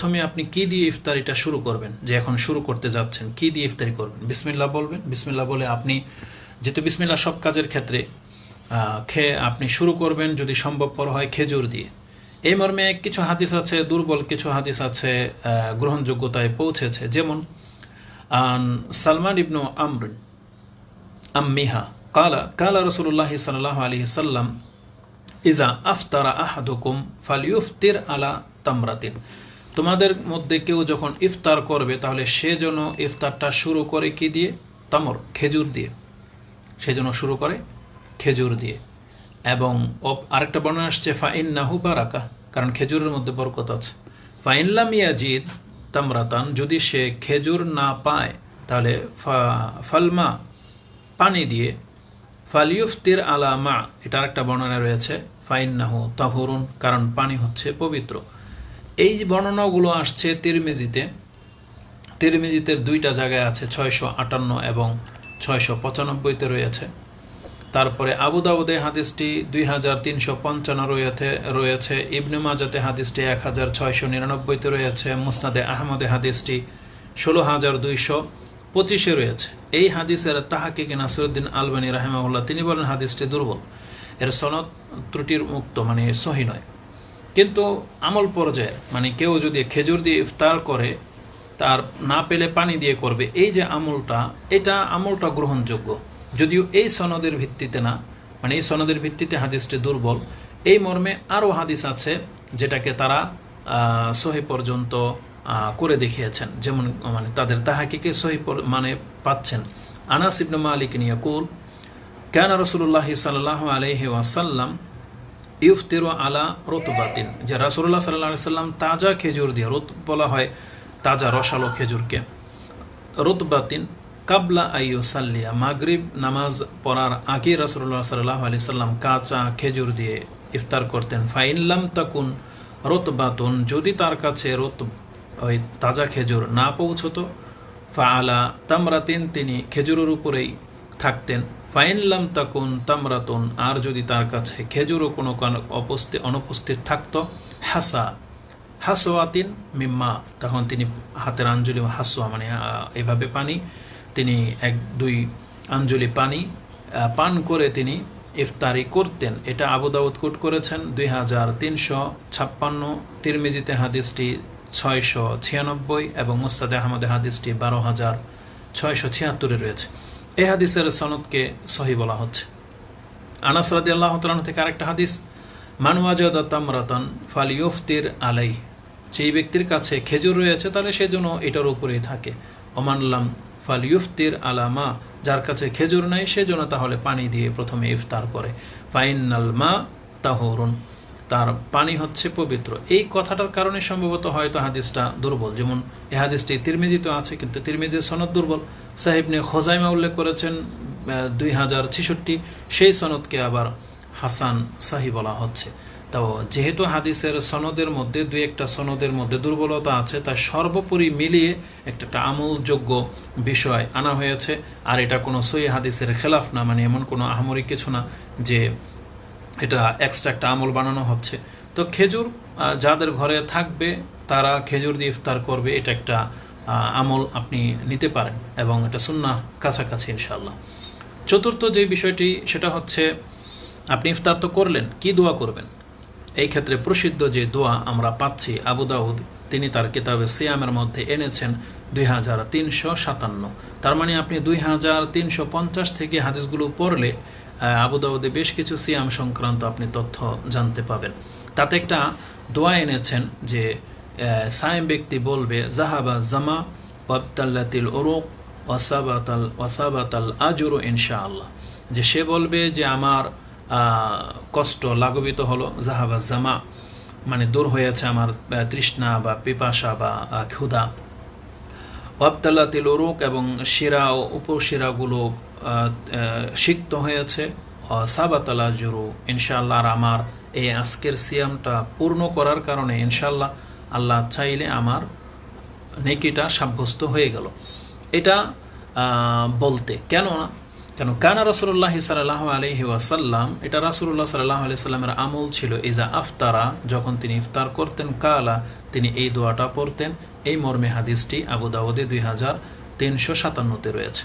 প্রথমে আপনি কি দিয়ে ইফতারিটা শুরু করবেন? যে এখন শুরু করতে যাচ্ছেন, কি দিয়ে ইফতারি করবেন? বিসমিল্লাহ বলবেন? বিসমিল্লাহ বলে আপনি যেহেতু বিসমিল্লাহ সব কাজের ক্ষেত্রে খেয়ে আপনি শুরু করবেন যদি সম্ভবপর হয় খেজুর দিয়ে। এই মর্মে কিছু হাদিস আছে, দুর্বল কিছু হাদিস আছে গ্রহণযোগ্যতায় পৌঁছেছে। যেমন সালমান ইবনু আমর আম্মিহা কালা কালা রসুল্লাহ সাল্লাহ আলী সাল্লাম ইজা আফতারা আহাদুকুম ফালিউফতির আলা তামরাতিন। তোমাদের মধ্যে কেউ যখন ইফতার করবে, তাহলে সে যেন ইফতারটা শুরু করে কি দিয়ে? তামর, খেজুর দিয়ে। সে যেন শুরু করে খেজুর দিয়ে। এবং আরেকটা বর্ণনা আসছে ফাইন নাহু বারাকা, কারণ খেজুরের মধ্যে বরকত আছে। ফাইনলাম ইয়াজিদ তামরাতান, যদি সে খেজুর না পায়, তাহলে ফালমা, পানি দিয়ে ফালিউফতির আলা মা, এটা একটা বর্ণনা রয়েছে ফাইন ফাইন্নাহু তাহরুন, কারণ পানি হচ্ছে পবিত্র। এই যে বর্ণনাগুলো আসছে তিরমিজিতে তিরমিজিতে দুইটা জায়গায় আছে ছয়শো আটান্ন এবং ছয়শো পঁচানব্বইতে রয়েছে। তারপরে আবু দাউদে হাদিসটি দুই হাজার তিনশো পঞ্চান্ন রয়েছে রয়েছে। ইবনে মাজাতে হাদিসটি এক হাজার ছয়শো নিরানব্বইতে রয়েছে। মুসনাদে আহমদে হাদিসটি ষোলো হাজার দুইশো পঁচিশে রয়েছে। এই হাদিসের তাহাকিকে নাসরুদ্দিন আলবানী রাহেমাউল্লাহ তিনি বলেন হাদিসটি দুর্বল। এর সনদ ত্রুটির মুক্ত মানে সহি নয়। কিন্তু আমল পর্যায়ের মানে কেউ যদি খেজুর দিয়ে ইফতার করে, তার না পেলে পানি দিয়ে করবে, এই যে আমলটা, এটা আমলটা গ্রহণযোগ্য। যদিও এই সনদের ভিত্তিতে না মানে এই সনদের ভিত্তিতে হাদিসটি দুর্বল। এই মর্মে আরও হাদিস আছে, যেটাকে তারা সহি পর্যন্ত করে দেখিয়েছেন। যেমন মানে তাদের তাহাকিকে সহি মানে পাচ্ছেন। আনাস ইবনে মালিক নিয়াকুল কেন রসুল্লাহ সাল্লাহ আলহি ওয়াসাল্লাম ইফতিরু আলা রতবাতিন, যে রাসুল্লাহ সাল্লাহ সাল্লাম তাজা খেজুর দিয়ে রোত বলা হয়, তাজা রসালো খেজুরকে। রতবাতিন কাবলা আইয়ু সাল্লিয়া মাগরিব নামাজ পড়ার আগে রাসুল্লাহ সাল্লাহ আলি সাল্লাম কাঁচা খেজুর দিয়ে ইফতার করতেন। ফাইনলাম তাকুন রতবাতুন, যদি তার কাছে রত, ওই তাজা খেজুর না পৌঁছতো ফা আলা তামরাতিন, তিনি খেজুরের উপরেই থাকতেন। ফাইনলাম তাকুন তামরাতুন, আর যদি তার কাছে খেজুরও কোনো কারণ উপস্থিত অনুপস্থিত থাকত, হাসা হাসোয়াতিন মিম্মা, তখন তিনি হাতের আঞ্জলি হাসোয়া মানে এভাবে পানি, তিনি এক, দুই আঞ্জলি পানি পান করে তিনি ইফতারি করতেন। এটা আবু দাউদ কোট করেছেন, দুই হাজার তিনশো ছাপ্পান্ন, তিরমিজিতে হাদিসটি ছয়শো ছিয়ানব্বই এবং মুস্তাদে আহমদে হাদিসটি বারো হাজার ছয়শো ছিয়াত্তরে রয়েছে। এই হাদিসের সনদকে সহি বলা হচ্ছে। আনাস রাদি আল্লাহ তালাহ থেকে আরেকটা হাদিস মানওয়াজাদ তামরাতান ফালিউফতির আলাই যেই ব্যক্তির কাছে খেজুর রয়েছে তাহলে সেজন্য এটার উপরেই থাকে। ওমানলাম ফালিউফতির আলামা যার কাছে খেজুর নাই সেজন্য তাহলে পানি দিয়ে প্রথমে ইফতার করে। ফাইনাল মা তাহরুন তার পানি হচ্ছে পবিত্র। এই কথাটার কারণে সম্ভবত হয়তো হাদিসটা দুর্বল। যেমন, এই হাদিসটি তিরমিজিত আছে, কিন্তু তিরমিজির সনদ দুর্বল। সাহেবনে খোজাইমা উল্লেখ করেছেন দুই হাজার ছেষট্টি, সেই সনদকে আবার হাসান সাহি বলা হচ্ছে। তো যেহেতু হাদিসের সনদের মধ্যে দুই একটা সনদের মধ্যে দুর্বলতা আছে তা সর্বোপরি মিলিয়ে একটা একটা আমলযোগ্য বিষয় আনা হয়েছে। আর এটা কোনো সই হাদিসের খেলাফ না মানে এমন কোনো আহামরি কিছু না যে এটা এক্সট্রা একটা আমল বানানো হচ্ছে। তো খেজুর যাদের ঘরে থাকবে, তারা খেজুর দিয়ে ইফতার করবে, এটা একটা আমল আপনি নিতে পারেন এবং এটা সুন্না কাছাকাছি ইনশাল্লাহ চতুর্থ যে বিষয়টি, সেটা হচ্ছে আপনি ইফতার তো করলেন, কি দোয়া করবেন? এই ক্ষেত্রে প্রসিদ্ধ যে দোয়া আমরা পাচ্ছি, আবু দাউদ, তিনি তার কিতাবে সিয়ামের মধ্যে এনেছেন দুই হাজার তিনশো সাতান্ন। তার মানে আপনি দুই হাজার তিনশো পঞ্চাশ থেকে হাদিসগুলো পড়লে আবু দাউদে বেশ কিছু সিয়াম সংক্রান্ত আপনি তথ্য জানতে পাবেন। তাতে একটা দোয়া এনেছেন যে সায়েম ব্যক্তি বলবে জাহাবা জামা ওয়াবতাল্লাতিল ওরুক ওয়াসাবাতাল ওয়াসাবাতাল আজুরু ইনশাআল্লাহ। যে সে বলবে যে আমার কষ্ট লাঘবিত হলো জাহাবা জামা মানে দূর হয়েছে আমার তৃষ্ণা বা পিপাসা বা ক্ষুধা। ওয়াবতাল্লা তিলুরুক এবং শিরা ও উপশিরাগুলো সিক্ত হয়েছে সাবাতালা জুরু ইনশাআল্লাহ। আর আমার এই আজকের সিয়ামটা পূর্ণ করার কারণে ইনশাআল্লাহ আল্লাহ চাইলে আমার নেকিটা সাব্যস্ত হয়ে গেল। এটা বলতে কেননা, কেন কানা রসুল্লাহ সাল্লাহ আলহি ওয়াসাল্লাম, এটা রাসুল্লাহ সাল্লাহ আলি সাল্লামের আমল ছিল, ইজা আফতারা যখন তিনি ইফতার করতেন, কালা তিনি এই দোয়াটা পড়তেন। এই মর্মে হাদিসটি আবু দাউদে দুই হাজার তিনশো সাতান্নতে রয়েছে।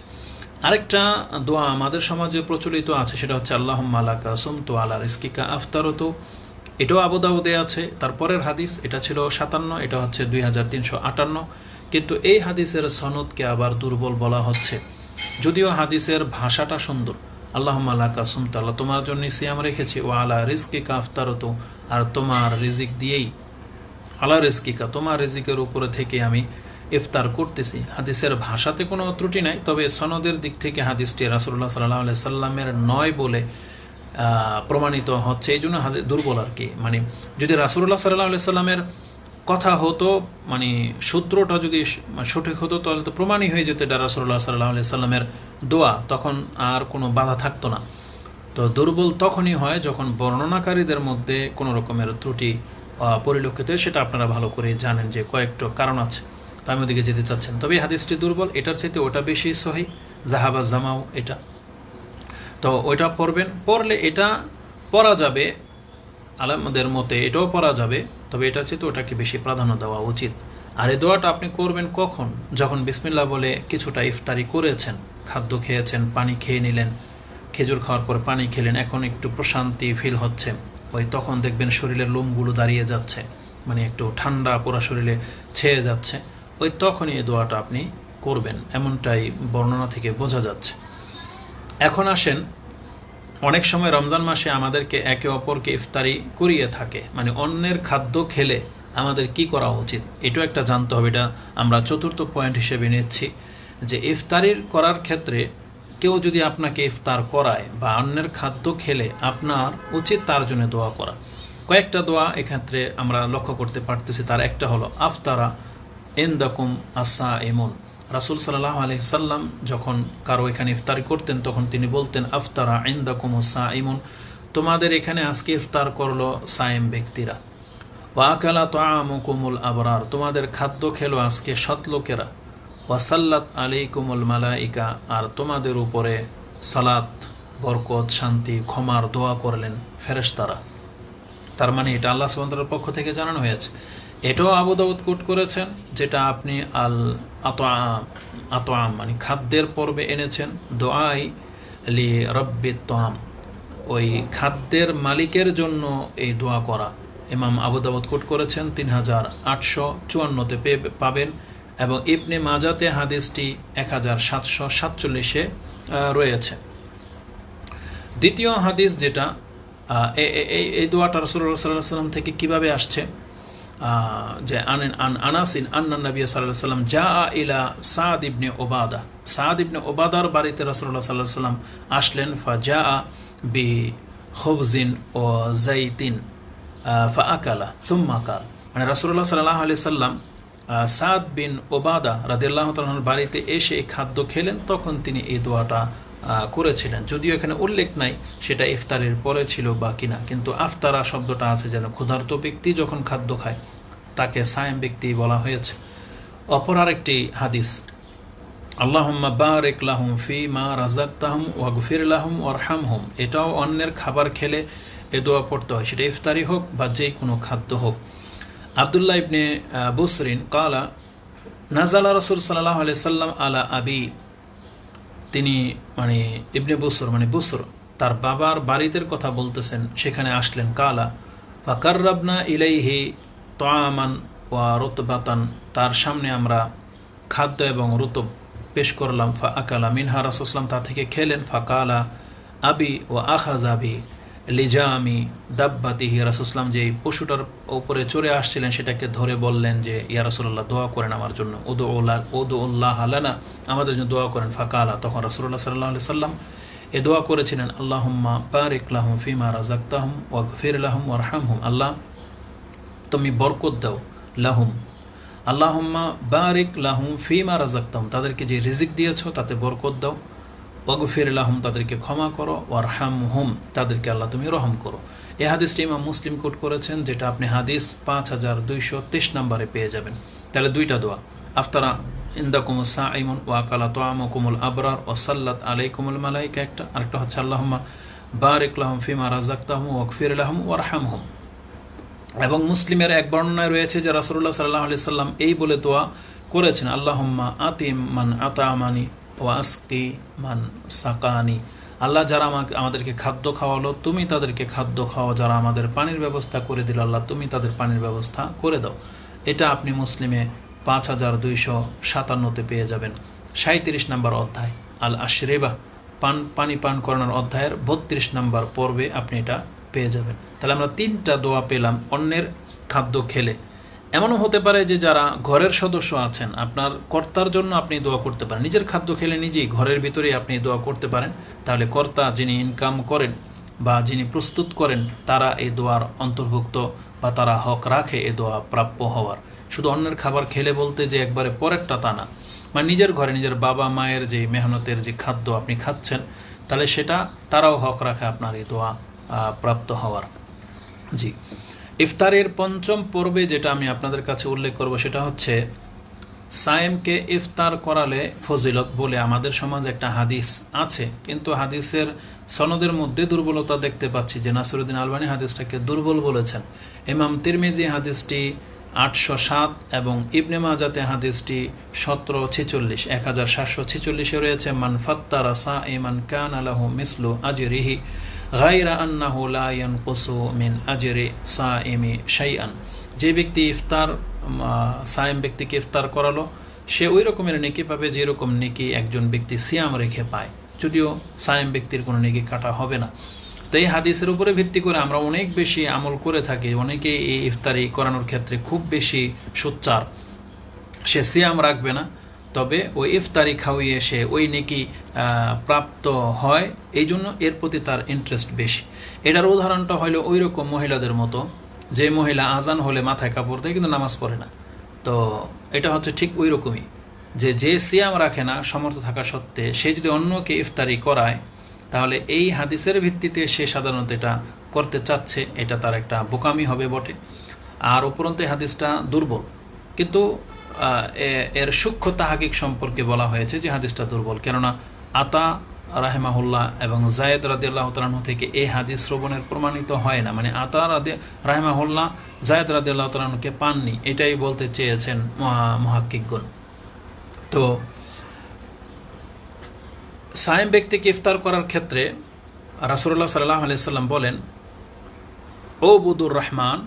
আরেকটা দোয়া আমাদের সমাজে প্রচলিত আছে, সেটা হচ্ছে আল্লাহ মালাকা সুমতু আলা রিস্কিকা আফতারত এটাও আবু দাউদে আছে তারপরের হাদিস, এটা ছিল সাতান্ন, এটা হচ্ছে দুই হাজার তিনশো আটান্ন। কিন্তু এই হাদিসের সনদকে আবার দুর্বল বলা হচ্ছে। যদিও হাদিসের ভাষাটা সুন্দর আল্লাহ মালাকা সুমতু আল্লাহ তোমার জন্য সিয়াম রেখেছি ও আলা রিস্কিকা আফতারত, আর তোমার রিজিক দিয়েই, আলা রিস্কিকা তোমার রিজিকের উপরে থেকে আমি ইফতার করতেছি। হাদিসের ভাষাতে কোনো ত্রুটি নাই, তবে সনদের দিক থেকে হাদিসটি রাসুল্লাহ সাল্লাহ সাল্লামের নয় বলে প্রমাণিত হচ্ছে, এই জন্য হাদি- দুর্বল আর কি। মানে যদি রাসুল্লাহ সাল্লাহ সাল্লামের কথা হতো মানে সূত্রটা যদি সঠিক হতো, তাহলে তো প্রমাণই হয়ে যেত এটা রাসুল্লাহ সাল্লাহ সাল্লামের দোয়া। তখন আর কোনো বাধা থাকতো না। তো দুর্বল তখনই হয় যখন বর্ণনাকারীদের মধ্যে কোনো রকমের ত্রুটি পরিলক্ষিত সেটা আপনারা ভালো করে জানেন যে কয়েকটা কারণ আছে। তা আমি ওদিকে যেতে চাচ্ছেন তবে হাদিসটি দুর্বল, এটার চাইতে ওটা বেশি সহি। জাহাবা জামাও এটা। তো ওইটা পড়বেন। পড়লে এটা পড়া যাবে, আলামদের মতে এটাও পড়া যাবে, তবে এটা চেয়ে ওটাকে বেশি প্রাধান্য দেওয়া উচিত। আর এই দোয়াটা আপনি করবেন কখন? যখন বিসমিল্লা বলে কিছুটা ইফতারি করেছেন, খাদ্য খেয়েছেন, পানি খেয়ে নিলেন, খেজুর খাওয়ার পর পানি খেলেন, এখন একটু প্রশান্তি ফিল হচ্ছে, ওই তখন দেখবেন শরীরের লোমগুলো দাঁড়িয়ে যাচ্ছে মানে একটু ঠান্ডা পুরা শরীরে ছেয়ে যাচ্ছে, ওই তখনই এই দোয়াটা আপনি করবেন, এমনটাই বর্ণনা থেকে বোঝা যাচ্ছে। এখন আসেন, অনেক সময় রমজান মাসে আমাদেরকে একে অপরকে ইফতারি করিয়ে থাকে। মানে অন্যের খাদ্য খেলে আমাদের কি করা উচিত? এটাও একটা জানতে হবে, এটা আমরা চতুর্থ পয়েন্ট হিসেবে নিচ্ছি। যে ইফতারির করার ক্ষেত্রে কেউ যদি আপনাকে ইফতার করায় বা অন্যের খাদ্য খেলে, আপনার উচিত তার জন্য দোয়া করা। কয়েকটা দোয়া এক্ষেত্রে আমরা লক্ষ্য করতে পারতেছি, তার একটা হলো, আফতারা এন এন্দাকুম আসা এমন রাসুল সাল্লাহ সাল্লাম যখন কারও এখানে ইফতারি করতেন, তখন তিনি বলতেন, আফতারা এন্দাকুম সা ইমন তোমাদের এখানে আজকে ইফতার করল সায়েম ব্যক্তিরা। ওয়াকালা তো আমকুমুল আবরার। তোমাদের খাদ্য খেলো আজকে সৎ লোকেরা। ওয়াসাল্লাত আলাইকুমুল মালাইকা। আর তোমাদের উপরে সালাত, বরকত, শান্তি, ক্ষমার দোয়া করলেন ফেরেশতারা। তার মানে এটা আল্লাহ সুবহানাহু পক্ষ থেকে জানানো হয়েছে। এটাও আবু দাউদ কোট করেছেন, যেটা আপনি আল আতআম আতআম মানে খাদ্যের পর্বে এনেছেন। দোয়াই লি রব্বি তোয়াম ওই খাদ্যের মালিকের জন্য এই দোয়া করা। ইমাম আবু দাউদ কোট করেছেন তিন হাজার আটশো চুয়ান্নতে পাবেন এবং ইবনে মাজাতে হাদিসটি এক হাজার সাতশো সাতচল্লিশে রয়েছে। দ্বিতীয় হাদিস যেটা এই দোয়াটা রসুল্লাহ সাল্লাহ সাল্লাম থেকে কীভাবে আসছে? যে আন আন আনাসিন আন্না নবী সাল্লাহ সাল্লাম যা ইলা সাদ ইবনে ওবাদা। সাদ ইবনে ওবাদার বাড়িতে রসুল্লাহ সাল্লাহ সাল্লাম আসলেন ফা যা বি হবজিন ও জাইতিন ফা আকালা সুম্মা কাল। মানে রসুল্লাহ সাল্লাহ আলি সাল্লাম সাদ বিন ওবাদা রাদিল্লাহ তালাহর বাড়িতে এসে খাদ্য খেলেন, তখন তিনি এই দোয়াটা করেছিলেন। যদিও এখানে উল্লেখ নাই সেটা ইফতারের পরে ছিল বা কিনা, কিন্তু আফতারা শব্দটা আছে যেন ক্ষুধার্ত ব্যক্তি যখন খাদ্য খায়, তাকে সায়েম ব্যক্তি বলা হয়েছে। অপর আরেকটি হাদিস, আল্লাহুম্মা বারেক লাহুম ফি মা রাজাক্তাহুম ওয়াগফির লাহুম ওয়ারহামহুম। এটাও অন্যের খাবার খেলে এ দোয়া পড়তে হয়, সেটা ইফতারি হোক বা যে কোনো খাদ্য হোক। আবদুল্লাহ ইবনে বুসরিন, কালা, নাজালা রসুল সাল্লাহ আলি সাল্লাম আলা আবি তিনি মানে ইবনে বসর মানে বসর, তার বাবার বাড়িতে কথা বলতেছেন, সেখানে আসলেন, কালা, ফাকাররাবনা ইলাইহি তোয়ামান ওয়া রতবাতান তার সামনে আমরা খাদ্য এবং রুতব পেশ করলাম, ফা আকালা মিনহা রাসুসলাম তা থেকে খেলেন ফাকালা আবি ও আখাজ আবি লিজামি দাব্বাতিহি রাসুসলাম যে পশুটার ওপরে চড়ে আসছিলেন, সেটাকে ধরে বললেন যে, ইয়া রাসুল্লাহ দোয়া করেন আমার জন্য। উদু উল্লাহ উদু উল্লাহ আলানা আমাদের জন্য দোয়া করেন। ফাকালা। তখন রাসুল্লাহ সাল্লাহ আলি সাল্লাম এ দোয়া করেছিলেন, আল্লাহুম্মা বারিক লাহুম ফিমা রাজাক্তাহুম ওয়াগফির লাহুম ওয়ারহামহুম। আল্লাহ, তুমি বরকত দাও লাহুম। আল্লাহুম্মা বারিক লাহুম ফিমা রাজাক্তাহুম তাদেরকে যে রিজিক দিয়েছ, তাতে বরকত দাও। ওয়াগফির লাহুম, তাদেরকে ক্ষমা করো ওয়ারহাম হুম তাদেরকে আল্লাহ তুমি রহম করো। এ হাদিসটি ইমাম মুসলিম কোট করেছেন, যেটা আপনি হাদিস পাঁচ হাজার দুইশো তেইশ নম্বরে পেয়ে যাবেন। তাহলে দুইটা দোয়া। আফতারা ইন্দাকুম সাইমুন ওয়াকালা তোয়ামকুমুল আবরার ও সাল্লাত আলাইকুমুল মালাইকা একটা, আরেকটা হচ্ছে আল্লাহমা বারিক লাহম ফিমা রাজাক্তাহম ওয়াকফির লাহম ওয়ারহামহম। এবং মুসলিমের এক বর্ণনায় রয়েছে যে রাসুল্লাহ সাল্লাহ আলি সাল্লাম এই বলে দোয়া করেছেন, আল্লাহম্মা আতিম মান আতামানি ও আসকি মান সাকানি। আল্লাহ যারা আমাকে আমাদেরকে খাদ্য খাওয়ালো, তুমি তাদেরকে খাদ্য খাওয়া যারা আমাদের পানির ব্যবস্থা করে দিল আল্লাহ, তুমি তাদের পানির ব্যবস্থা করে দাও। এটা আপনি মুসলিমে পাঁচ হাজার দুইশো সাতান্নতে পেয়ে যাবেন। সাঁত্রিশ নম্বর অধ্যায়, আল আশরেবা। পান পানি পান করানোর অধ্যায়ের বত্রিশ নম্বর পর্বে আপনি এটা পেয়ে যাবেন। তাহলে আমরা তিনটা দোয়া পেলাম অন্যের খাদ্য খেলে। এমনও হতে পারে যে যারা ঘরের সদস্য আছেন, আপনার কর্তার জন্য আপনি দোয়া করতে পারেন। নিজের খাদ্য খেলে নিজেই ঘরের ভিতরে আপনি দোয়া করতে পারেন। তাহলে কর্তা যিনি ইনকাম করেন বা যিনি প্রস্তুত করেন, তারা এই দোয়ার অন্তর্ভুক্ত বা তারা হক রাখে এ দোয়া প্রাপ্য হওয়ার। শুধু অন্যের খাবার খেলে বলতে যে একবারে পরেরটা তা না। মানে নিজের ঘরে নিজের বাবা মায়ের যে মেহনতের যে খাদ্য আপনি খাচ্ছেন, তাহলে সেটা তারাও হক রাখে আপনার এই দোয়া প্রাপ্ত হওয়ার। জি। ইফতারের পঞ্চম পর্বে যেটা আমি আপনাদের কাছে উল্লেখ করব সেটা হচ্ছে, সায়েমকে ইফতার করালে ফজিলত বলে আমাদের সমাজে একটা হাদিস আছে, কিন্তু হাদিসের সনদের মধ্যে দুর্বলতা দেখতে পাচ্ছি যে নাসিরুদ্দিন আলবানী হাদিসটাকে দুর্বল বলেছেন। ইমাম তিরমিজি হাদিসটি আটশো সাত এবং ইবনে মাজাতে হাদিসটি সতেরো ছেচল্লিশ, এক হাজার সাতশো ছেচল্লিশে রয়েছে, মান ফাত্তারা সা ইমান কান আলাহু মিসলু আজিরিহি। গাইরা আন্নাহু লা ইয়ানকুসু মিন আজরি সাইমি শাইআন। যে ব্যক্তি ইফতার সায়েম ব্যক্তিকে ইফতার করালো, সে ওই রকমের নেকি পাবে যেরকম নেকি একজন ব্যক্তি সিয়াম রেখে পায়। যদিও সায়েম ব্যক্তির কোনো নেকি কাটা হবে না। তো এই হাদিসের উপরে ভিত্তি করে আমরা অনেক বেশি আমল করে থাকি অনেকে এই ইফতারি করানোর ক্ষেত্রে খুব বেশি সোচ্চার। সে সিয়াম রাখবে না তবে ওই ইফতারি খাওয়িয়ে সে ওই নেকি প্রাপ্ত হয়, এই জন্য এর প্রতি তার ইন্টারেস্ট বেশি। এটার উদাহরণটা হলো ওই রকম মহিলাদের মতো, যে মহিলা আজান হলে মাথায় কাপড় দেয় কিন্তু নামাজ পড়ে না। তো এটা হচ্ছে ঠিক ওই রকমই যে যে সিয়াম রাখে না, সমর্থ থাকা সত্ত্বে সে যদি অন্যকে ইফতারি করায়, তাহলে এই হাদিসের ভিত্তিতে সে সাধারণত এটা করতে চাচ্ছে, এটা তার একটা বোকামি হবে বটে। আর উপরন্ত হাদিসটা দুর্বল। কিন্তু এর সূক্ষ্ম তাহাকিক সম্পর্কে বলা হয়েছে যে হাদিসটা দুর্বল। কেননা আতা রাহেমাহুল্লাহ এবং জায়েদ রাদি আল্লাহ তালাহ থেকে এই হাদিস শ্রবণের প্রমাণিত হয় না। মানে আতা রাদি রাহেমাহুল্লাহ, জায়েদ রাদি আল্লাহ পাননি। এটাই বলতে চেয়েছেন মহা মহাকিকগণ তো সায়েম ব্যক্তিকে ইফতার করার ক্ষেত্রে রাসুল্লাহ সাল্লাহ আলাইসাল্লাম বলেন, ও বুদুর রহমান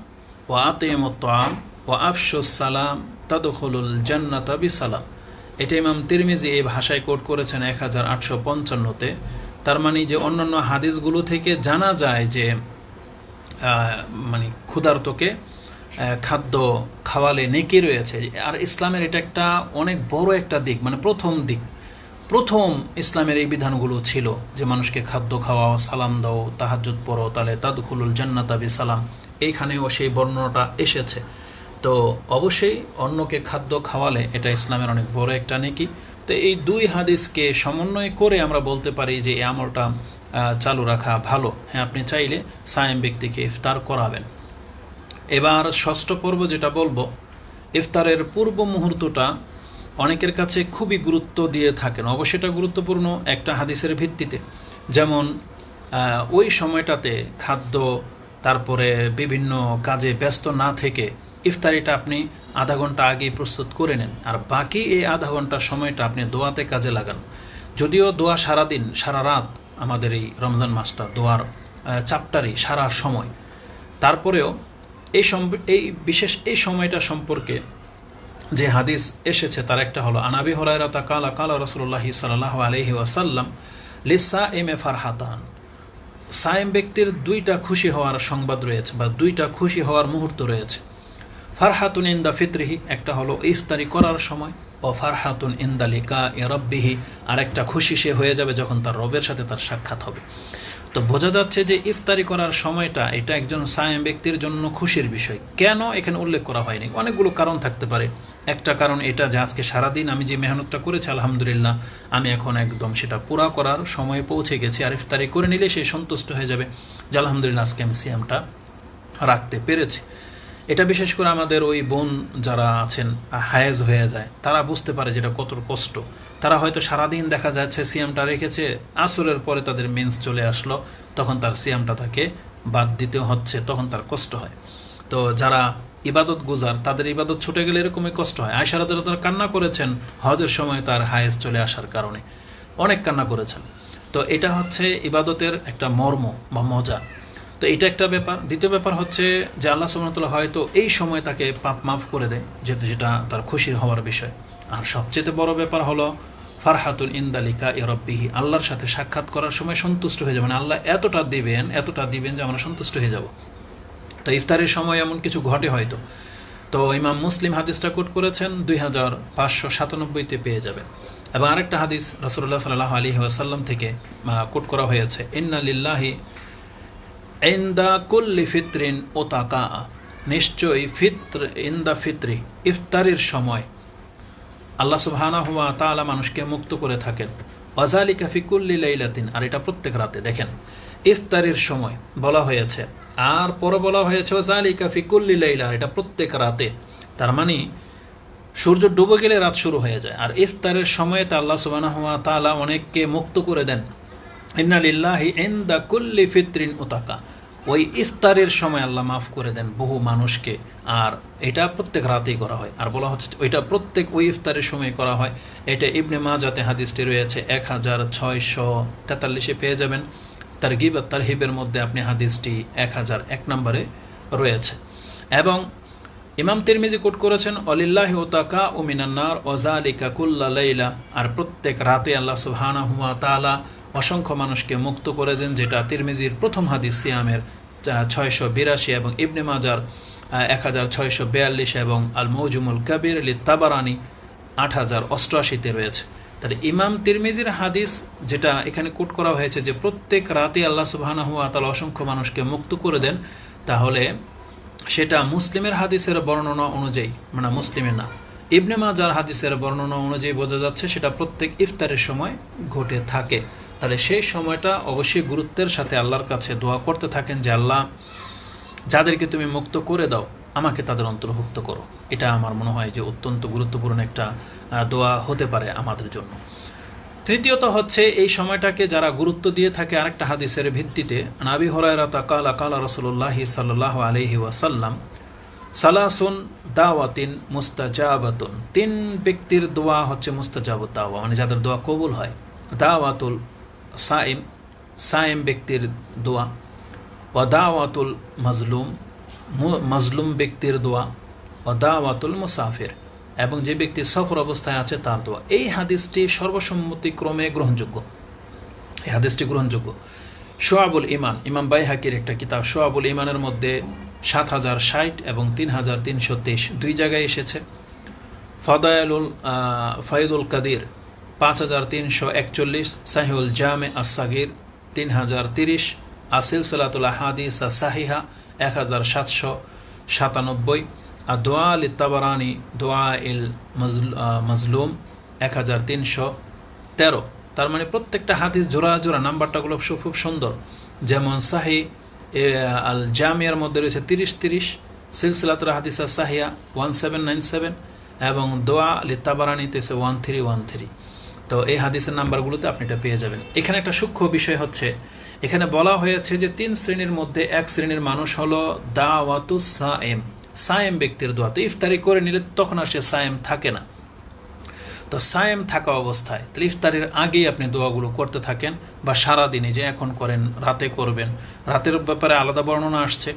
ও আতেমতাম ও আফসুস সালাম তাদুল জান্নাত সালাম এটা ইমাম তিরমিজি এই ভাষায় কোট করেছেন এক হাজার আটশো পঞ্চান্নতে। তার মানে যে অন্যান্য হাদিসগুলো থেকে জানা যায় যে মানে ক্ষুধার্তকে খাদ্য খাওয়ালে নেকি রয়েছে। আর ইসলামের এটা একটা অনেক বড় একটা দিক মানে প্রথম দিক। প্রথম ইসলামের এই বিধানগুলো ছিল যে মানুষকে খাদ্য খাওয়াও, সালাম দাও, তাহাজ্জুদ পড়ো, তাহলে তাদখুলুল জান্নাতাবি সালাম এইখানেও সেই বর্ণনাটা এসেছে। তো অবশ্যই অন্যকে খাদ্য খাওয়ালে এটা ইসলামের অনেক বড় একটা নেকি। তো এই দুই হাদিসকে সমন্বয় করে আমরা বলতে পারি যে এই আমলটা চালু রাখা ভালো। হ্যাঁ আপনি চাইলে সায়েম ব্যক্তিকে ইফতার করাবেন। এবার ষষ্ঠ পর্ব যেটা বলব, ইফতারের পূর্ব মুহূর্তটা অনেকের কাছে খুবই গুরুত্ব দিয়ে থাকেন। অবশ্যই এটা গুরুত্বপূর্ণ একটা হাদিসের ভিত্তিতে। যেমন ওই সময়টাতে খাদ্য, তারপরে বিভিন্ন কাজে ব্যস্ত না থেকে ইফতারিটা আপনি আধা ঘণ্টা আগেই প্রস্তুত করে নেন। আর বাকি এই আধা ঘণ্টার সময়টা আপনি দোয়াতে কাজে লাগান। যদিও দোয়া সারাদিন সারা রাত আমাদের এই রমজান মাসটা দোয়ার চাপটারই সারা সময়। তারপরেও এই এই বিশেষ এই সময়টা সম্পর্কে যে হাদিস এসেছে, তার একটা হলো আনাবি হরাইরাতা কালা কালা রসুল্লাহি সাল্লাহ আলহি ওয়াসাল্লাম লিসা এম এ ফারহাতান। সায়েম ব্যক্তির দুইটা খুশি হওয়ার সংবাদ রয়েছে বা দুইটা খুশি হওয়ার মুহূর্ত রয়েছে। ফারহাতুন ইন্দা ফিতরিহি, একটা হলো ইফতারি করার সময়। ও ফারহাতুন ইন্দা লিকা এ রব্বিহি আর একটা খুশি সে হয়ে যাবে যখন তার রবের সাথে তার সাক্ষাৎ হবে। তো বোঝা যাচ্ছে যে ইফতারি করার সময়টা এটা একজন সায়েম ব্যক্তির জন্য খুশির বিষয়। কেন এখানে উল্লেখ করা হয়নি? অনেকগুলো কারণ থাকতে পারে। একটা কারণ এটা যে আজকে সারাদিন আমি যে মেহনতটা করেছি, আলহামদুলিল্লাহ, আমি এখন একদম সেটা পুরা করার সময়ে পৌঁছে গেছি আর ইফতারি করে নিলে সে সন্তুষ্ট হয়ে যাবে। যে আলহামদুলিল্লাহ, আজকে আমি সিয়ামটা রাখতে পেরেছি। এটা বিশেষ করে আমাদের ওই বোন যারা আছেন হায়েজ হয়ে যায়, তারা বুঝতে পারে যেটা কত কষ্ট। তারা হয়তো সারাদিন দেখা যাচ্ছে সিয়ামটা রেখেছে, আসরের পরে তাদের মেন্স চলে আসলো, তখন তার সিয়ামটা তাকে বাদ দিতে হচ্ছে, তখন তার কষ্ট হয়। তো যারা ইবাদত গুজার, তাদের ইবাদত ছুটে গেলে এরকমই কষ্ট হয়। আয়সারা তারা কান্না করেছেন, হজের সময় তার হায়েজ চলে আসার কারণে। অনেক কান্না করেছেন। তো এটা হচ্ছে ইবাদতের একটা মর্ম বা মজা। তো এটা একটা ব্যাপার। দ্বিতীয় ব্যাপার হচ্ছে যে আল্লাহ সুমতলা হয়তো এই সময় তাকে পাপ মাফ করে দেয়, যেহেতু যেটা তার খুশির হওয়ার বিষয়। আর সবচেয়ে বড় ব্যাপার হলো ফারহাতুল ইন্দালিকা ইরব্বিহি আল্লাহর সাথে সাক্ষাৎ করার সময় সন্তুষ্ট হয়ে যাবেন আল্লাহ এতটা দিবেন এতটা দিবেন যে আমরা সন্তুষ্ট হয়ে যাব। তো ইফতারের সময় এমন কিছু ঘটে হয়তো। তো ইমাম মুসলিম হাদিসটা কোট করেছেন, দুই হাজার পাঁচশো সাতানব্বইতে পেয়ে যাবেন। এবং আরেকটা হাদিস রসুল্লাহ সাল্লাহ আলী ওয়াসাল্লাম থেকে কোট করা হয়েছে, ইন্না লিল্লাহি ইন্দা কুল্লি ফিত্রিন ও তাকা নিশ্চয়ই ফিত্র ইন্দা ফিত্রি, ইফতারের সময়। আল্লাহ সুবহানা তাআলা মানুষকে মুক্ত করে থাকেন। ওয়াজালিকা ফিকুল্লি লাইলাতিন, আর এটা প্রত্যেক রাতে, দেখেন। ইফতারের সময়, বলা হয়েছে। আর পরে বলা হয়েছে, ওয়াজালিকা ফিকুল্লি লাইলা এটা প্রত্যেক রাতে। তার মানে সূর্য ডুবে গেলে রাত শুরু হয়ে যায়। আর ইফতারের সময়ে তা আল্লাহ সুবহানা হুয়া তাআলা অনেককে মুক্ত করে দেন। ইন্না লিল্লাহি ইনদা কুল্লি ফিত্রিন উতাকা। ওই ইফতারের সময় আল্লাহ মাফ করে দেন বহু মানুষকে। আর এটা প্রত্যেক রাতেই করা হয়। আর বলা হচ্ছে ওইটা প্রত্যেক ওই ইফতারের সময় করা হয়। এটা ইবনে মাজাতে হাদিসটি রয়েছে, এক হাজার ছয়শো তেতাল্লিশে পেয়ে যাবেন। তার গিব তার হিবের মধ্যে আপনি হাদিসটি এক হাজার এক নম্বরে রয়েছে। এবং ইমাম তিরমিজি কোট করেছেন, অলিল্লাহ ওতাকা ও মিনান্নার ওজালিকা কুল্লা লাইলা। আর প্রত্যেক রাতে আল্লাহ সুহানা হুয়া তালা অসংখ্য মানুষকে মুক্ত করে দেন, যেটা তিরমিজির প্রথম হাদিস সিয়ামের ছয়শো বিরাশি এবং ইবনে মাজার এক হাজার ছয়শো বিয়াল্লিশ এবং আল মৌজুমুল কাবির আলী তাবারানি আট হাজার অষ্টআশিতে রয়েছে। তাহলে ইমাম তিরমিজির হাদিস, যেটা এখানে কোট করা হয়েছে যে প্রত্যেক রাতে আল্লাহ সুবাহানা হুয়া তালা অসংখ্য মানুষকে মুক্ত করে দেন, তাহলে সেটা মুসলিমের হাদিসের বর্ণনা অনুযায়ী মানে মুসলিমের না, ইবনে মাজার হাদিসের বর্ণনা অনুযায়ী বোঝা যাচ্ছে সেটা প্রত্যেক ইফতারের সময় ঘটে থাকে। তাহলে সেই সময়টা অবশ্যই গুরুত্বের সাথে আল্লাহর কাছে দোয়া করতে থাকেন যে, আল্লাহ, যাদেরকে তুমি মুক্ত করে দাও, আমাকে তাদের অন্তর্ভুক্ত করো। এটা আমার মনে হয় যে অত্যন্ত গুরুত্বপূর্ণ একটা দোয়া হতে পারে আমাদের জন্য। তৃতীয়ত হচ্ছে এই সময়টাকে যারা গুরুত্ব দিয়ে থাকে আরেকটা হাদিসের ভিত্তিতে নাবি হরায়রা তাকাল আকালা রসুল্লাহি সাল্লাহ আলহি ওয়াসাল্লাম, সালাসুন দাওয়াতিন মুস্তাজাবাতুন। তিন ব্যক্তির দোয়া হচ্ছে মুস্তাজাবত দাওয়া মানে যাদের দোয়া কবুল হয়। দাওয়াতুল সাইম সাইম ব্যক্তির দোয়া ওয়াদাওয়াতুল মাজলুম মাজলুম ব্যক্তির দোয়া ওয়াদাওয়াতুল মুসাফির এবং যে ব্যক্তি সফর অবস্থায় আছে তার দোয়া। এই হাদিসটি সর্বসম্মতিক্রমে গ্রহণযোগ্য। এই হাদিসটি গ্রহণযোগ্য। সোয়াবুল ইমান ইমাম বাই হাকির একটা কিতাব, সোয়াবুল ইমানের মধ্যে সাত হাজার ষাট এবং তিন হাজার তিনশো তেইশ, দুই জায়গায় এসেছে। ফদায়ালুল ফয়েদুল কাদির পাঁচ হাজার তিনশো একচল্লিশ সাহিউল জামে আসাগির তিন হাজার তিরিশ, আসিল সালাতুল হাদিস সাহিহা এক হাজার সাতশো সাতানব্বই, আর দোয়া আল তাবারানি দোয়া ইল মজলুম এক হাজার তিনশো তেরো। তার মানে প্রত্যেকটা হাদিস জোড়া জোড়া নাম্বারটাগুলো খুব সুন্দর। যেমন সাহি আল জামিয়ার মধ্যে রয়েছে তিরিশ তিরিশ, সিলসিলাতুল হাদিসা সাহিয়া ওয়ান সেভেন নাইন সেভেন, এবং দোয়া আলি তাবারানিতে ওয়ান থ্রি ওয়ান থ্রি। তো এই হাদিসের নাম্বারগুলোতে আপনি এটা পেয়ে যাবেন। এখানে একটা সূক্ষ্ম বিষয় হচ্ছে, এখানে বলা হয়েছে যে তিন শ্রেণির মধ্যে এক শ্রেণির মানুষ হলো দাওয়াতু সায়েম সায়েম ব্যক্তির দোয়া। তো ইফতারি করে নিলে তখন আর সে সায়েম থাকে না। তো সায়েম থাকা অবস্থায় তো ইফতারের আগেই আপনি দোয়াগুলো করতে থাকেন বা সারা দিনে যে এখন করেন, রাতে করবেন। রাতের ব্যাপারে আলাদা বর্ণনা আসছে।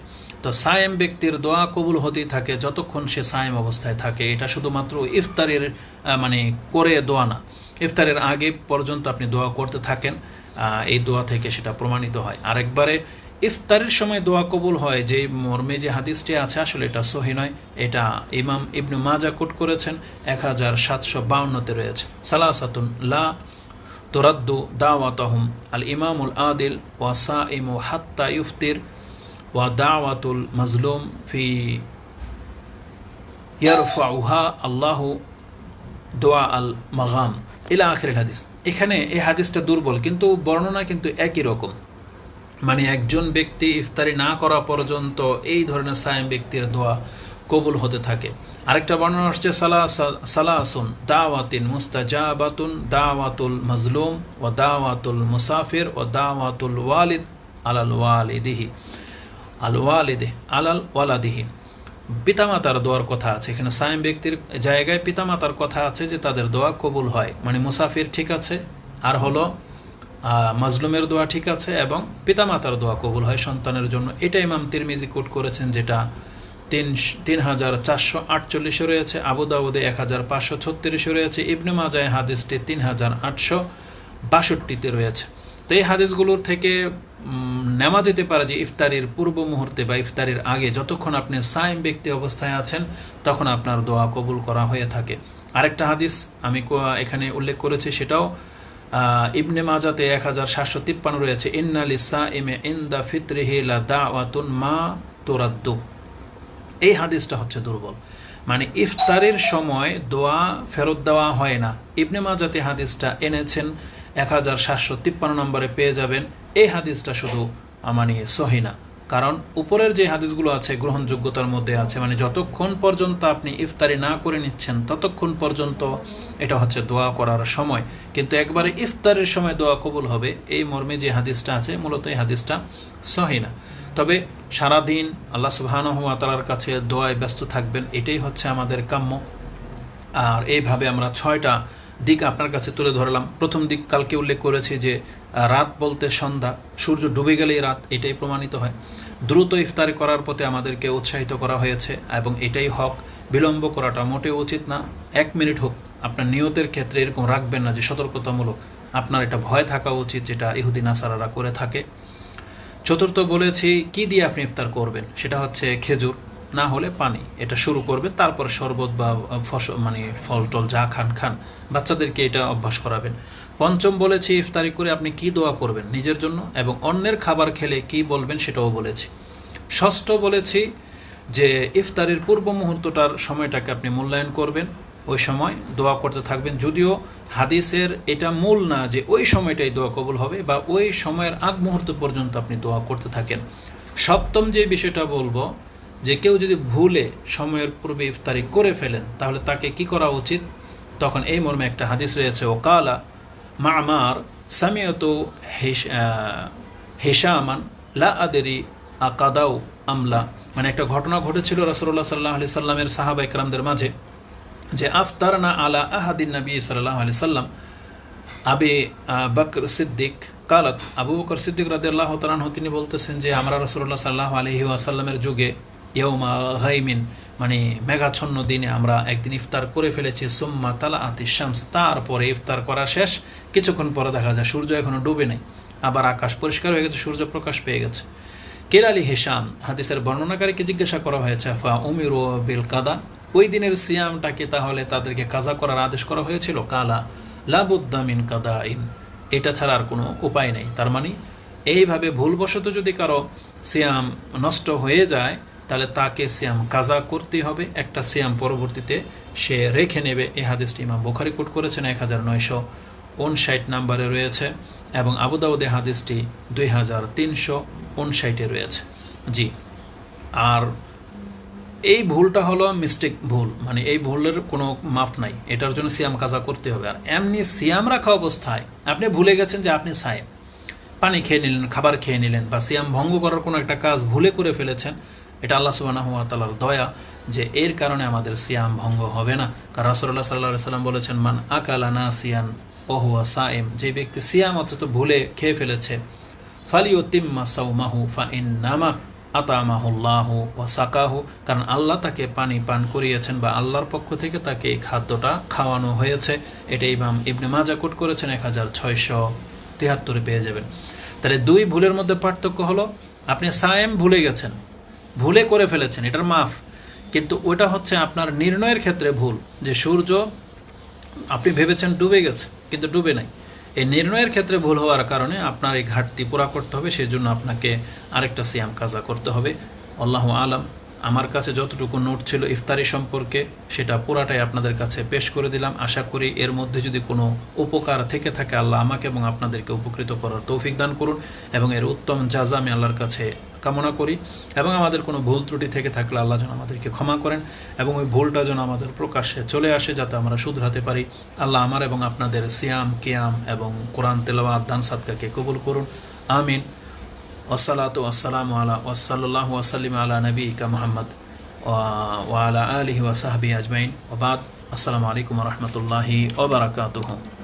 তো সায়েম ব্যক্তির দোয়া কবুল হতেই থাকে যতক্ষণ সে সায়েম অবস্থায় থাকে। এটা শুধুমাত্র ইফতারের মানে করে দোয়া না। ইফতারের আগে পর্যন্ত আপনি দোয়া করতে থাকেন এই দোয়া থেকে সেটা প্রমাণিত হয়। আরেকবারে, ইফতারের সময় দোয়া কবুল হয়, যে মর্মে যে হাদিসটি আছে, আসলে এটা সহি নয়। এটা ইমাম ইবনু মাজা কোট করেছেন এক হাজার সাতশো বাউন্নতে রয়েছে। সালাসাতুন লা তোরাদ্দু দাওয়াতহম আল ইমামুল আদিল ওয়া সা ইমু হাত্তা ইফতির ওয়া দাওয়াতুল মাজলুম ফি ইয়ারফাউহা আল্লাহ দোয়া আল মাগাম, ইলা আখের হাদিস। এখানে এই হাদিসটা দুর্বল, কিন্তু বর্ণনা কিন্তু একই রকম। মানে একজন ব্যক্তি ইফতারি না করা পর্যন্ত এই ধরনের সায়েম ব্যক্তির দোয়া কবুল হতে থাকে। আরেকটা বর্ণনা আসছে সালাসা- সালাসুন দাওয়াতিন মুস্তাজাবাতুন, দাওয়াতুল মাজলুম ও দাওয়াতুল মুসাফির ও দাওয়াতুল ওয়ালিদ আলাল ওয়ালিদিহি। আল ওয়ালিদে, আলাল ওয়ালাদিহি। পিতামাতার দোয়ার কথা আছে। এখানে সায়েম ব্যক্তির জায়গায় পিতামাতার কথা আছে যে তাদের দোয়া কবুল হয়। মানে মুসাফির ঠিক আছে, আর হলো মাজলুমের দোয়া ঠিক আছে এবং পিতামাতার দোয়া কবুল হয় সন্তানের জন্য। এটা ইমাম তিরমিজি কোট করেছেন যেটা তিন তিন হাজার চারশো আটচল্লিশে রয়েছে, আবু দাউদে এক হাজার পাঁচশো ছত্রিশে রয়েছে, ইবনে মাজায় হাদিসটি তিন হাজার আটশো বাষট্টিতে রয়েছে। তো এই হাদিসগুলোর থেকে নেওয়া যেতে পারে যে ইফতারির পূর্ব মুহূর্তে বা ইফতারির আগে যতক্ষণ আপনি সাইম ব্যক্তি অবস্থায় আছেন, তখন আপনার দোয়া কবুল করা হয়ে থাকে। আরেকটা হাদিস আমি এখানে উল্লেখ করেছি সেটাও। ইবনে মাজাতে এক হাজার সাতশো তিপ্পান্ন রয়েছে ইন্নালি সা ইমে ইন্দা ফিত্রিহি লা দাওয়াতুন মা তোরাদ্দু। এই হাদিসটা হচ্ছে দুর্বল। মানে ইফতারের সময় দোয়া ফেরত দেওয়া হয় না। ইবনে মাজাতে হাদিসটা এনেছেন এক হাজার সাতশো তিপ্পান্ন নম্বরে পেয়ে যাবেন এই হাদিসটা শুধু আহ, মানে সহি না। কারণ উপরের যে হাদিসগুলো আছে গ্রহণযোগ্যতার মধ্যে আছে মানে যতক্ষণ পর্যন্ত আপনি ইফতারি না করে নিচ্ছেন ততক্ষণ পর্যন্ত এটা হচ্ছে দোয়া করার সময়। কিন্তু একবারে ইফতারের সময় দোয়া কবুল হবে এই মর্মে যে হাদিসটা আছে মূলত এই হাদিসটা সহি না। তবে সারাদিন আল্লাহ সুবাহানহতালার কাছে দোয়ায় ব্যস্ত থাকবেন এটাই হচ্ছে আমাদের কাম্য। আর এইভাবে আমরা ছয়টা দিক আপনার কাছে তুলে ধরলাম। প্রথম দিক কালকে উল্লেখ করেছি যে রাত বলতে সন্ধ্যা, সূর্য ডুবে গেলেই রাত, এটাই প্রমাণিত হয়। দ্রুত ইফতারি করার পথে আমাদেরকে উৎসাহিত করা হয়েছে এবং এটাই হক। বিলম্ব করাটা মোটেও উচিত না। এক মিনিট হোক, আপনার নিয়তের ক্ষেত্রে এরকম রাখবেন না যে সতর্কতামূলক। আপনার এটা ভয় থাকা উচিত যেটা ইহুদিন আসারারা করে থাকে। চতুর্থ বলেছি, কি দিয়ে আপনি ইফতার করবেন? সেটা হচ্ছে খেজুর। না হলে পানি। এটা শুরু করবেন তারপর শরবত বা ফসল মানে ফল টল যা খান খান। বাচ্চাদেরকে এটা অভ্যাস করাবেন। পঞ্চম বলেছি, ইফতারি করে আপনি কি দোয়া করবেন নিজের জন্য এবং অন্যের খাবার খেলে কি বলবেন সেটাও বলেছি। ষষ্ঠ বলেছি যে, ইফতারের পূর্ব মুহূর্তটার সময়টাকে আপনি মূল্যায়ন করবেন। ওই সময় দোয়া করতে থাকবেন। যদিও হাদিসের এটা মূল না যে ওই সময়টাই দোয়া কবুল হবে বা ওই সময়ের আগ মুহূর্ত পর্যন্ত আপনি দোয়া করতে থাকেন। সপ্তম যে বিষয়টা বলব যে কেউ যদি ভুলে সময়ের পূর্বে ইফতারি করে ফেলেন, তাহলে তাকে কি করা উচিত? তখন এই মর্মে একটা হাদিস রয়েছে ও কালা মামার সামিয়ত হেসামান লা আদেরি আকাদাও আমলা। মানে একটা ঘটনা ঘটেছিল রাসুল্লাহ সাল্লাহ আলি সাল্লামের সাহাবা ইকরামদের মাঝে, যে আফতার না আলা আহাদিন নবী সাল্লাহ আলি সাল্লাম, আবে বকর সিদ্দিক কালাত আবু বকর সিদ্দিক রাদে আল্লাহ তালাহ তিনি বলতেছেন যে, আমরা রসুল্লাহ সাল্লাহ আলহি আসাল্লামের যুগে ইয়মা হাইমিন মানে মেঘাচ্ছন্ন দিনে আমরা একদিন ইফতার করে ফেলেছি, সুম্মা তালা আতি শামস। তারপরে ইফতার করা শেষ। কিছুক্ষণ পরে দেখা যায় সূর্য এখনও ডুবে নাই। আবার আকাশ পরিষ্কার হয়ে গেছে, সূর্য প্রকাশ পেয়ে গেছে। কের আলী হেসাম, হাদিসের বর্ণনাকারীকে জিজ্ঞাসা করা হয়েছে, ফা উমির ও বিল কাদা। ওই দিনের সিয়ামটাকে তাহলে তাদেরকে কাজা করার আদেশ করা হয়েছিল? কালা লাবুদ্দামিন কাদা ইন এটা ছাড়া আর কোনো উপায় নেই। তার মানে এইভাবে ভুলবশত যদি কারও সিয়াম নষ্ট হয়ে যায় তাহলে তাকে সিয়াম কাজা করতেই হবে। একটা সিয়াম পরবর্তীতে সে রেখে নেবে। এই হাদিসটি ইমাম বোখারি কোট করেছেন, এক হাজার নয়শো উনষাট নাম্বারে রয়েছে এবং আবুদাউদে হাদিসটি দুই হাজার তিনশো উনষাটে রয়েছে। জি, আর এই ভুলটা হলো মিস্টেক ভুল। মানে এই ভুলের কোনো মাফ নাই। এটার জন্য সিয়াম কাজা করতে হবে। আর এমনি সিয়াম রাখা অবস্থায় আপনি ভুলে গেছেন যে আপনি সায়েম। পানি খেয়ে নিলেন, খাবার খেয়ে নিলেন বা সিয়াম ভঙ্গ করার কোনো একটা কাজ ভুলে করে ফেলেছেন এটা আল্লাহ সুবাহ তালার দয়া যে এর কারণে আমাদের সিয়াম ভঙ্গ হবে না। কারণ রাসুল্লাহ সাল্লাহ সাল্লাম বলেছেন, মান আকালা না সিয়ান ওহুয়া সায়েম যে ব্যক্তি সিয়াম অথচ ভুলে খেয়ে ফেলেছে ফালিও তিম্মা সাউমাহু ফা ইন নামা আতামাহুল্লাহ ও সাকাহু কারণ আল্লাহ তাকে পানি পান করিয়েছেন বা আল্লাহর পক্ষ থেকে তাকে এই খাদ্যটা খাওয়ানো হয়েছে। এটা ইমাম ইবনে মাজা কোট করেছেন, এক হাজার ছয়শো তিহাত্তরে পেয়ে যাবেন। তাহলে দুই ভুলের মধ্যে পার্থক্য হলো, আপনি সায়েম ভুলে গেছেন। ভুলে করে ফেলেছেন, এটার মাফ। কিন্তু ওটা হচ্ছে আপনার নির্ণয়ের ক্ষেত্রে ভুল, যে সূর্য, আপনি ভেবেছেন ডুবে গেছে, কিন্তু ডুবে নাই। এই নির্ণয়ের ক্ষেত্রে ভুল হওয়ার কারণে আপনার এই ঘাটতি পুরা করতে হবে সেই জন্য আপনাকে আরেকটা সিয়াম কাজা করতে হবে। আল্লাহ আলম, আমার কাছে যতটুকু নোট ছিল ইফতারি সম্পর্কে, সেটা পুরাটাই আপনাদের কাছে পেশ করে দিলাম। আশা করি এর মধ্যে যদি কোনো উপকার থেকে থাকে, আল্লাহ আমাকে এবং আপনাদেরকে উপকৃত করার তৌফিক দান করুন এবং এর উত্তম জাজা আমি আল্লাহর কাছে কামনা করি এবং আমাদের কোনো ভুল ত্রুটি থেকে থাকলে আল্লাহ যেন আমাদেরকে ক্ষমা করেন এবং ওই ভুলটা যেন আমাদের প্রকাশ্যে চলে আসে যাতে আমরা শুধরাতে পারি। আল্লাহ আমার এবং আপনাদের সিয়াম, কিয়াম এবং কোরআন তেলাওয়াত, দান সাদকাকে কবুল করুন। আমিন। ওসালাত ওয়াসালাম আলা ওয়াসাল্লাহ ওয়াসাল্লিম আলা নবী কা মোহাম্মদ ওয়ালা আলহি ওয়াসাহাবি আজমাইন। ওবাদ আসসালামু আলাইকুম রহমতুল্লাহি ওবরাকাতুহ